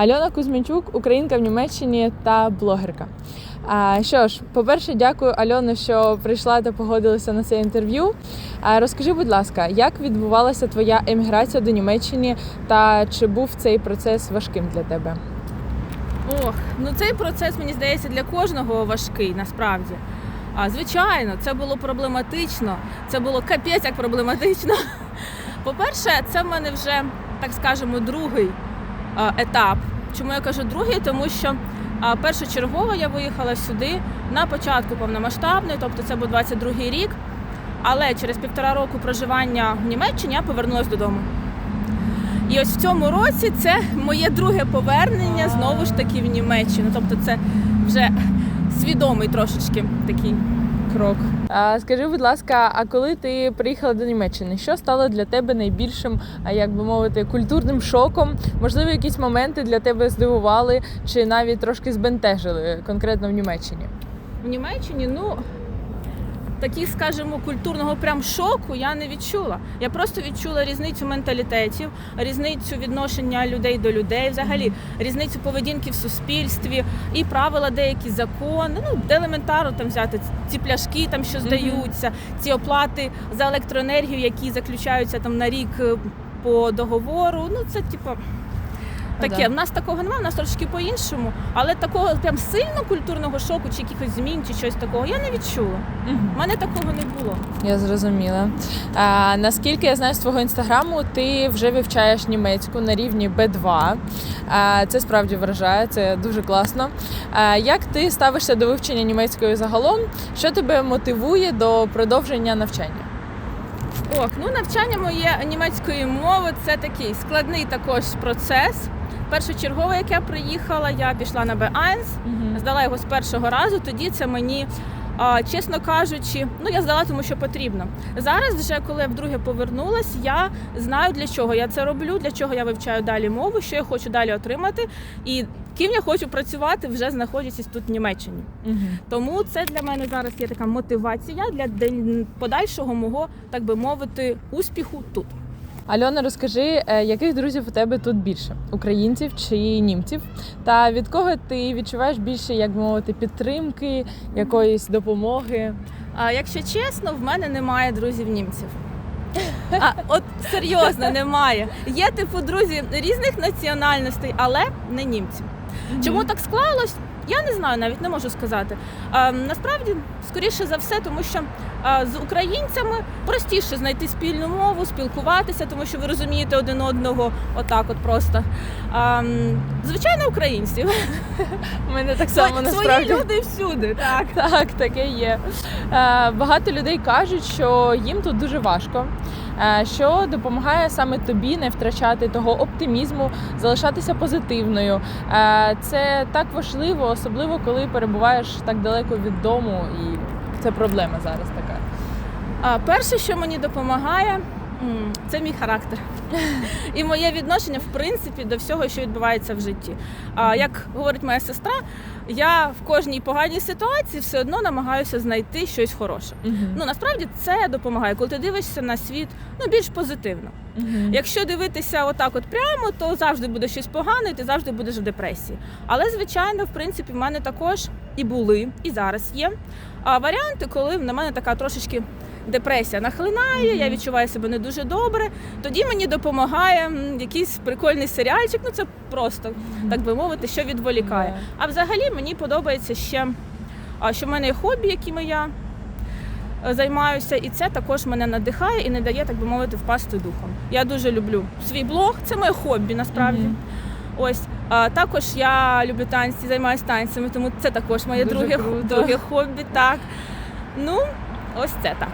Альона Кузьмінчук, українка в Німеччині та блогерка. А, що ж, по-перше, дякую Альоно, що прийшла та погодилася на це інтерв'ю. А, розкажи, будь ласка, як відбувалася твоя еміграція до Німеччини та чи був цей процес важким для тебе? Ох, ну цей процес, мені здається, для кожного важкий насправді. А, звичайно, це було проблематично, це було капець як проблематично. По-перше, це в мене вже, так скажемо, другий етап. Чому я кажу другий? Тому що першочергово я виїхала сюди на початку повномасштабної, тобто це був 22-й рік. Але через півтора року проживання в Німеччині я повернулася додому. І ось в цьому році це моє друге повернення знову ж таки в Німеччину. Тобто це вже свідомий трошечки такий крок. А, скажи, будь ласка, а коли ти приїхала до Німеччини, що стало для тебе найбільшим, а, як би мовити, культурним шоком? Можливо, якісь моменти для тебе здивували чи навіть трошки збентежили конкретно в Німеччині? В Німеччині, ну таких, скажімо, культурного прям шоку я не відчула. Я просто відчула різницю менталітетів, різницю відношення людей до людей, взагалі різницю поведінки в суспільстві і правила, деякі закони. Ну де елементарно там взяти ці пляшки, там що здаються, ці оплати за електроенергію, які заключаються там на рік е, по договору. Ну це типу. Таке, в нас такого немає, в нас трошки по-іншому, але такого прям сильно культурного шоку чи якихось змін, чи щось такого я не відчула. У мене такого не було. Я зрозуміла. А, наскільки я знаю з твого інстаграму, ти вже вивчаєш німецьку на рівні B2. А, це справді вражає, це дуже класно. А, як ти ставишся до вивчення німецької загалом? Що тебе мотивує до продовження навчання? Ох, ну навчання моє німецької мови це такий складний також процес. Першочергово, як я приїхала, я пішла на B1, здала його з першого разу. Тоді це мені, а, чесно кажучи, ну я здала, тому що потрібно. Зараз, вже коли я вдруге повернулась, я знаю для чого я це роблю, для чого я вивчаю далі мову, що я хочу далі отримати, і ким я хочу працювати, вже знаходячись тут в Німеччині. Тому це для мене зараз є така мотивація для подальшого мого, так би мовити, успіху тут. Альона, розкажи, е, яких друзів у тебе тут більше? Українців чи німців? Та від кого ти відчуваєш більше, як би мовити, підтримки, якоїсь допомоги? А якщо чесно, в мене немає друзів німців. А от серйозно немає. Є типу друзі різних національностей, але не німці. Чому так склалось? Я не знаю, навіть не можу сказати. А, насправді, скоріше за все, тому що а, з українцями простіше знайти спільну мову, спілкуватися, тому що ви розумієте один одного отак, от просто. А, звичайно, українців. У мене так само Свої насправді. люди всюди. Так. Так, таке є. Багато людей кажуть, що їм тут дуже важко, що допомагає саме тобі не втрачати того оптимізму, залишатися позитивною. Е, Це так важливо, особливо коли перебуваєш так далеко від дому, і це проблема зараз така. Перше, що мені допомагає, це мій характер. І моє відношення, в принципі, до всього, що відбувається в житті. А як говорить моя сестра, я в кожній поганій ситуації все одно намагаюся знайти щось хороше. Ну насправді це допомагає, коли ти дивишся на світ ну більш позитивно. Якщо дивитися отак, от прямо, то завжди буде щось погане, і ти завжди будеш в депресії. Але звичайно, в принципі, в мене також і були, і зараз є. А варіанти, коли на мене така трошечки депресія нахлинає, я відчуваю себе не дуже добре. Тоді мені допомагає якийсь прикольний серіальчик. Ну це просто так би мовити, що відволікає. А взагалі мені подобається ще, що в мене є хобі, якими я е, займаюся, і це також мене надихає і не дає, так би мовити, впасти духом. Я дуже люблю свій блог, це моє хобі насправді. Ось а, також я люблю танці, займаюся танцями, тому це також моє друге, друге хобі. Так. Ну, ось це так.